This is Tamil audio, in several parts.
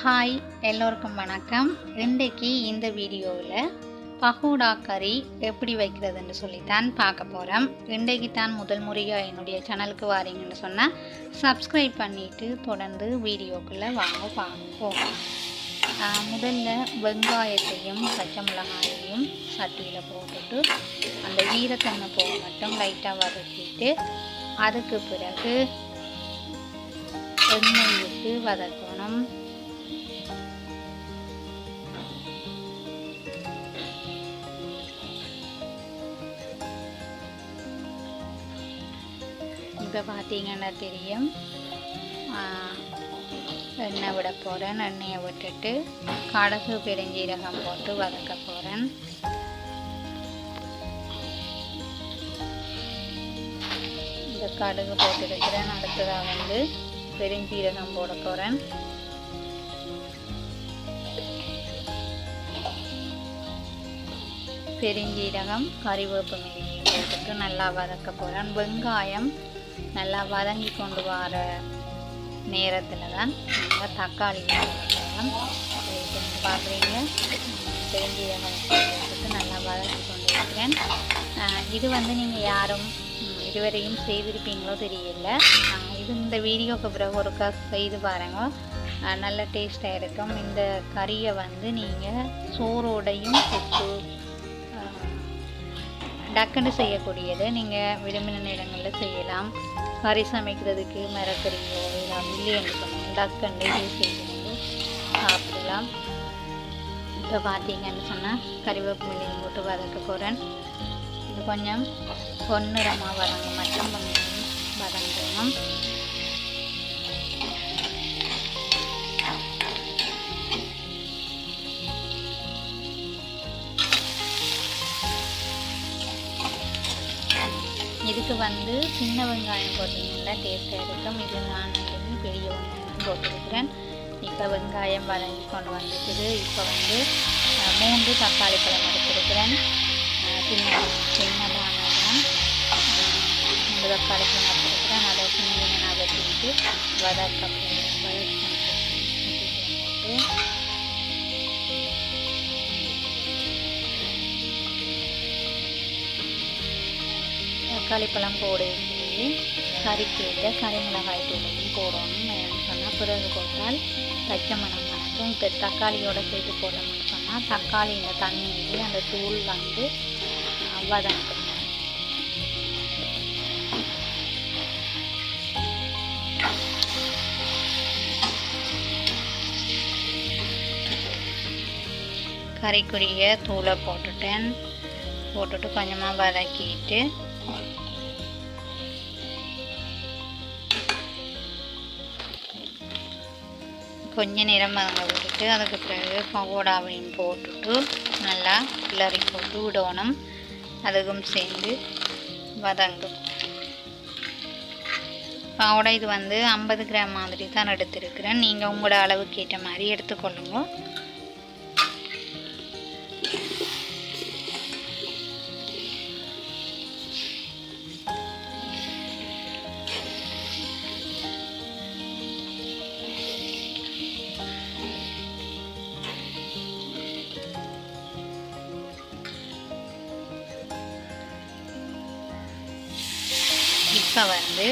ஹாய் எல்லோருக்கும் வணக்கம். இன்றைக்கு இந்த வீடியோவில் பகோடா கறி எப்படி வைக்கிறதுன்னு சொல்லித்தான் பார்க்க போகிறோம் இன்றைக்கு தான் முதல் முறையாக என்னுடைய சேனலுக்கு வாரீங்கன்னு சொன்னால் சப்ஸ்கிரைப் பண்ணிவிட்டு தொடர்ந்து வீடியோக்குள்ளே வாங்க பார்ப்போம். முதல்ல வெங்காயத்தையும் பச்சை மிளகாயையும் சட்டியில் போட்டுட்டு அந்த ஈரத்தன்மை போக மட்டும் லைட்டாக வதக்கிட்டு அதுக்கு பிறகு எண்ணெய் விட்டு வதக்கணும். இப்போ பார்த்தீங்கன்னா தெரியும். எண்ணெய் விட போகிறேன் எண்ணெயை விட்டுட்டு கடகு பெருஞ்சீரகம் போட்டு வதக்க போகிறேன் இந்த கடுகு போட்டுருக்கிறேன். அடுத்ததாக வந்து பெருஞ்சீரகம் போட போகிறேன் பெருஞ்சீரகம் கறிவேப்பு மிளகையும் போட்டுட்டு நல்லா வதக்க போகிறேன் வெங்காயம் நல்லா வதங்கி கொண்டு வர நேரத்தில் தான் நம்ம தக்காளி பார்க்குறீங்க. பெருஞ்சீரகம் போட்டுட்டு நல்லா வதக்கி கொண்டு இருக்கிறேன். இது வந்து நீங்கள் யாரும் இதுவரையும் செய்திருப்பீங்களோ தெரியல. இது இந்த வீடியோக்கு பிறகு ஒருக்கா செய்து பாருங்க. நல்ல டேஸ்ட்டாக இருக்கும். இந்த கறியை வந்து நீங்கள் சோறோடையும் சுட்டு டக்குன்னு செய்யக்கூடியது நீங்கள் விரும்பின நேரங்களில் செய்யலாம். கறி சமைக்கிறதுக்கு மரக்கறியோ எல்லாம் இல்லைன்னு சொன்னோம் டக்குன்னு யூஸ் செய்யும்போது சாப்பிடலாம். இப்போ பார்த்தீங்கன்னு சொன்னால் கறிவேப்பு போட்டு வதக்க போகிறேன் இது கொஞ்சம் பொன்னிறமாக வதங்க மட்டும் கொஞ்சம் வதங்கணும். இதுக்கு வந்து சின்ன வெங்காயம் போட்டிங்கன்னா டேஸ்ட்டாக இருக்கும் இது நான் வந்து பெரிய வெங்காயம் போட்டிருக்கிறேன். இப்போ வெங்காயம் வதங்கி கொண்டு வந்துருக்குது. இப்போ வந்து மூன்று தக்காளி பழம் எடுத்திருக்கிறேன். சின்ன சின்ன சின்னதானதான் மூன்று தக்காளி பழம் எடுத்திருக்கிறேன். அதை சின்ன சின்னதாக வெட்டிட்டு வதக்க தக்காளி பழம் போடுறது கறிக்கேட்ட கறி மிளகாய் தூளையும் போடணும் ஏன்னு சொன்னால் பிறகு போட்டால் பச்சை மணம் மணக்கும் இப்போ தக்காளியோட சேர்த்து போடணும்னு சொன்னால் தக்காளி இந்த தண்ணியிலே அந்த தூள் வந்து அஹ், வதங்கும் கறிக்குரிய தூளை போட்டுட்டேன். போட்டுட்டு கொஞ்சமாக வதக்கிட்டு கொஞ்ச நேரம் வதங்க விட்டுட்டு அதுக்கு பிறகு பகோடாவையும் போட்டுட்டு நல்லா கிளறி போட்டு விடணும். அதுக்கும் சேர்ந்து வதங்கும். பகோடா இது வந்து ஐம்பது கிராம் மாதிரி தான் எடுத்திருக்கிறேன். நீங்கள் உங்களோட அளவுக்கு ஏற்ற மாதிரி எடுத்துக்கொள்ளுங்க. இப்போ வந்து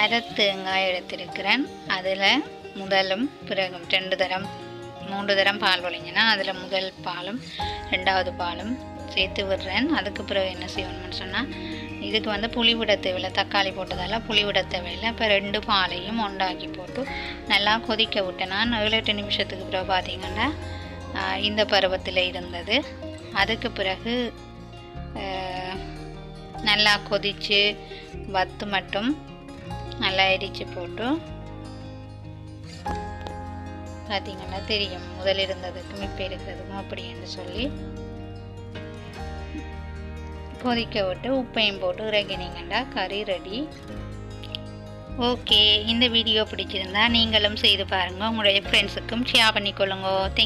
அரை தேங்காய் எடுத்திருக்கிறேன். அதில் முதலும் பிறகும் ரெண்டு தரம் மூன்று தரம் பால் வழிங்கன்னா அதில் முதல் பாலும் ரெண்டாவது பாலும் சேர்த்து விடுறேன். அதுக்கு பிறகு என்ன செய்யணும்னு சொன்னால் இதுக்கு வந்து புளி விட தேவையில்லை தக்காளி போட்டதால புளி விட தேவையில்லை. இப்போ ரெண்டு பாலையும் ஒண்டாக்கி போட்டு நல்லா கொதிக்க விட்டேன். நான் ஏழு எட்டு நிமிஷத்துக்கு பிறகு பார்த்திங்கன்னா இந்த பருவத்தில் இருந்தது. அதுக்கு பிறகு நல்லா கொதித்து வத்து மட்டும் நல்லா இடித்து போட்டு பார்த்தீங்கன்னா தெரியும் முதல் இருந்ததுக்கும் இப்போ இருக்கிறதுக்கும் அப்படின்னு சொல்லி. கொதிக்க விட்டு உப்பையும் போட்டு இறங்கினீங்கன்னா கறி ரெடி ஓகே இந்த வீடியோ பிடிச்சிருந்தா நீங்களும் செய்து பாருங்கள் உங்களுடைய ஃப்ரெண்ட்ஸுக்கும் ஷேர் பண்ணிக்கொள்ளுங்க. தேங்க்